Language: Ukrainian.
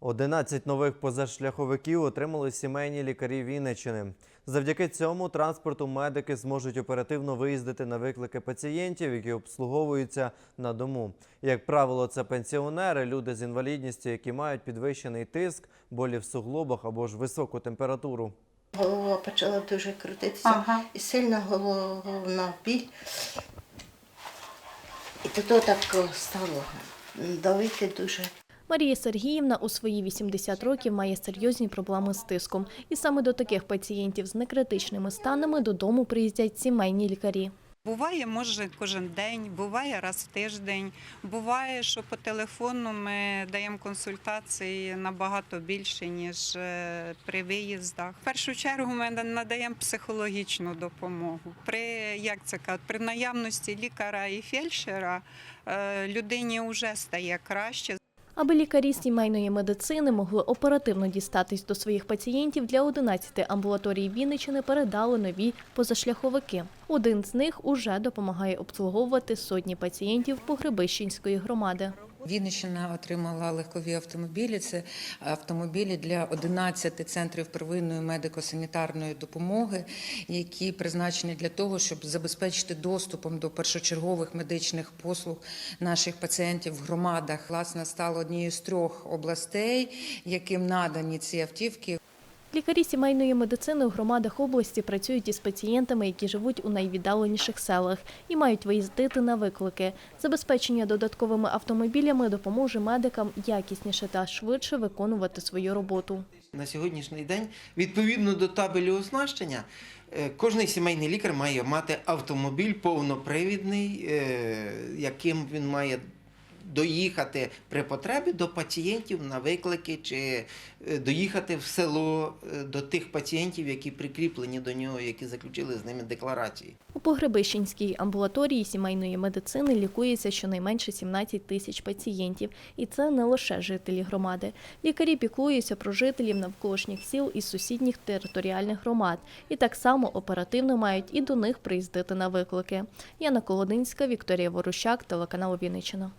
11 нових позашляховиків отримали сімейні лікарі Вінниччини. Завдяки цьому транспорту медики зможуть оперативно виїздити на виклики пацієнтів, які обслуговуються на дому. Як правило, це пенсіонери, люди з інвалідністю, які мають підвищений тиск, болі в суглобах або ж високу температуру. Голова почала дуже крутитися Ага. і сильна головна біль. І то так стало давити дуже. Марія Сергіївна у свої 80 років має серйозні проблеми з тиском. І саме до таких пацієнтів з некритичними станами додому приїздять сімейні лікарі. Буває, може, кожен день, буває раз в тиждень. Буває, що по телефону ми даємо консультації набагато більше, ніж е, при виїздах. В першу чергу ми надаємо психологічну допомогу. При як це кажуть, при наявності лікаря і фельдшера е, людині вже стає краще. Аби лікарі сімейної медицини могли оперативно дістатись до своїх пацієнтів, для 11 амбулаторій Вінничини передали нові позашляховики. Один з них уже допомагає обслуговувати сотні пацієнтів Погребищенської громади. Вінниччина отримала легкові автомобілі. Це автомобілі для 11 центрів первинної медико-санітарної допомоги, які призначені для того, щоб забезпечити доступом до першочергових медичних послуг наших пацієнтів в громадах. Власне, стало однією з трьох областей, яким надані ці автівки. Лікарі сімейної медицини у громадах області працюють із пацієнтами, які живуть у найвіддаленіших селах і мають виїздити на виклики. Забезпечення додатковими автомобілями допоможе медикам якісніше та швидше виконувати свою роботу. На сьогоднішній день, відповідно до табелю оснащення, е, кожний сімейний лікар має мати автомобіль повнопривідний, е, яким він має доїхати при потребі до пацієнтів на виклики чи е, доїхати в село е, до тих пацієнтів, які прикріплені до нього, які заключили з ними декларації. У Погребищенській амбулаторії сімейної медицини лікується щонайменше 17 тисяч пацієнтів, і це не лише жителі громади. Лікарі піклуються про жителів навколишніх сіл із сусідніх територіальних громад, і так само оперативно мають і до них приїздити на виклики. Яна Колодинська, Вікторія Ворущак, телеканал Вінниччина.